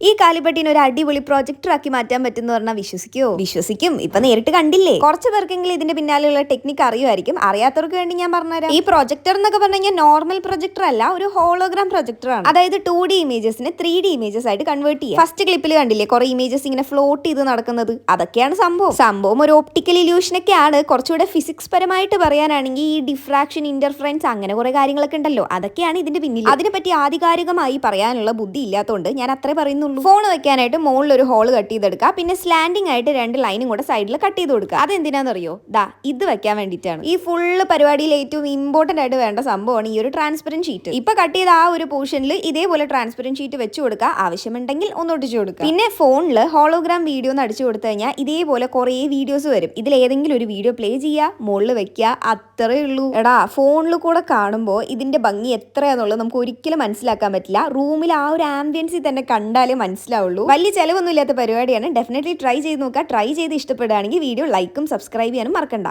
ഈ കാലിപ്പട്ടിനെ ഒരു അടിപൊളി പ്രൊജക്ടർ ആക്കി മാറ്റാൻ പറ്റുന്ന പറഞ്ഞാൽ വിശ്വസിക്കുമോ വിശ്വസിക്കും. ഇപ്പൊ നേരിട്ട് കണ്ടില്ലേ? കുറച്ച് പേർക്കെങ്കിലും ഇതിന്റെ പിന്നാലെയുള്ള ടെക്നിക്ക് അറിയുമായിരിക്കും. അറിയാത്തവർക്ക് വേണ്ടി ഞാൻ പറഞ്ഞുതരാം. ഈ പ്രൊജക്ടർ എന്നൊക്കെ പറഞ്ഞു കഴിഞ്ഞാൽ നോർമൽ പ്രൊജക്ടർ അല്ല ഒരു ഹോളോഗ്രാം പ്രൊജക്ടർ ആണ്. അതായത് ടു ഡി ഇമേജസിനെ ത്രീ ഡി ഇമേജസ് ആയിട്ട് കൺവേർട്ട് ചെയ്യുക ഫസ്റ്റ് ക്ലിപ്പിൽ കണ്ടില്ലേ? കുറെ ഇമേജസ് ഇങ്ങനെ ഫ്ലോട്ട് ചെയ്ത് നടക്കുന്നത്. അതൊക്കെയാണ് സംഭവം. സംഭവം ഒരു ഓപ്റ്റിക്കൽ ഇല്യൂഷൻ ആണ് കുറച്ചുകൂടെ ഫിസിക്സ് പരമായിട്ട് പറയാനാണെങ്കിൽ ഈ ഡിഫ്രാക്ഷൻ ഇന്റർഫറൻസ് അങ്ങനെ കുറെ കാര്യങ്ങളൊക്കെ ഉണ്ടല്ലോ. അതൊക്കെയാണ് ഇതിന്റെ പിന്നിൽ അതിനെപ്പറ്റി ആധികാരികമായി പറയാനുള്ള ബുദ്ധി ഇല്ലാത്തതുകൊണ്ട് ഞാൻ അത്രേ പറയുന്നുള്ളൂ ഫോൺ വെക്കാനായിട്ട് മുകളിൽ ഒരു ഹോൾ കട്ട് ചെയ്തെടുക്കുക. പിന്നെ സ്ലാൻഡിംഗ് ആയിട്ട് രണ്ട് ലൈനും കൂടെ സൈഡിൽ കട്ട് ചെയ്ത് കൊടുക്കുക. അത് അതെന്തിനാണെന്നറിയോ ദാ ഇത് വെക്കാൻ വേണ്ടിയിട്ടാണ്. ഈ ഫുള്ള് പരിപാടിയിൽ ഏറ്റവും ഇമ്പോർട്ടന്റ് ആയിട്ട് വേണ്ട സംഭവമാണ് ഈ ഒരു ട്രാൻസ്പെറന്റ് ഷീറ്റ് ഇപ്പൊ കട്ട് ചെയ്ത ആ ഒരു പോർഷനിൽ ഇതേപോലെ ട്രാൻസ്പെറന്റ് ഷീറ്റ് വെച്ച് കൊടുക്കുക. ആവശ്യമുണ്ടെങ്കിൽ ഒന്ന് ഒട്ടിച്ചു കൊടുക്കുക. പിന്നെ ഫോണിൽ ഹോളോഗ്രാം വീഡിയോ എന്ന് അടിച്ചു കൊടുത്തു കഴിഞ്ഞാൽ ഇതേപോലെ കുറേ വീഡിയോസ് വരും. ഇതിൽ ഏതെങ്കിലും ഒരു വീഡിയോ പ്ലേ ചെയ്യുക മുകളിൽ വെക്കുക അത്രേ ഉള്ളൂ. എടാ ഫോണിൽ കൂടെ കാണുമ്പോൾ ഇതിന്റെ ഭംഗി എത്രയാന്നുള്ളത് നമുക്ക് ഒരിക്കലും മനസ്സിലാക്കാൻ പറ്റില്ല. റൂമിൽ ആ ഒരു ആംബിയൻസിൽ തന്നെ കണ്ടാലേ മനസ്സിലാവുള്ളൂ. വലിയ ചിലവൊന്നും ഇല്ലാത്ത പരിപാടിയാണ്. ഡെഫിനറ്റ്ലി ട്രൈ ചെയ്ത് നോക്കുക. ട്രൈ ചെയ്ത് ഇഷ്ടപ്പെടുകയാണെങ്കിൽ വീഡിയോ ലൈക്കും സബ്സ്ക്രൈബ് ചെയ്യാനും മറക്കണ്ട.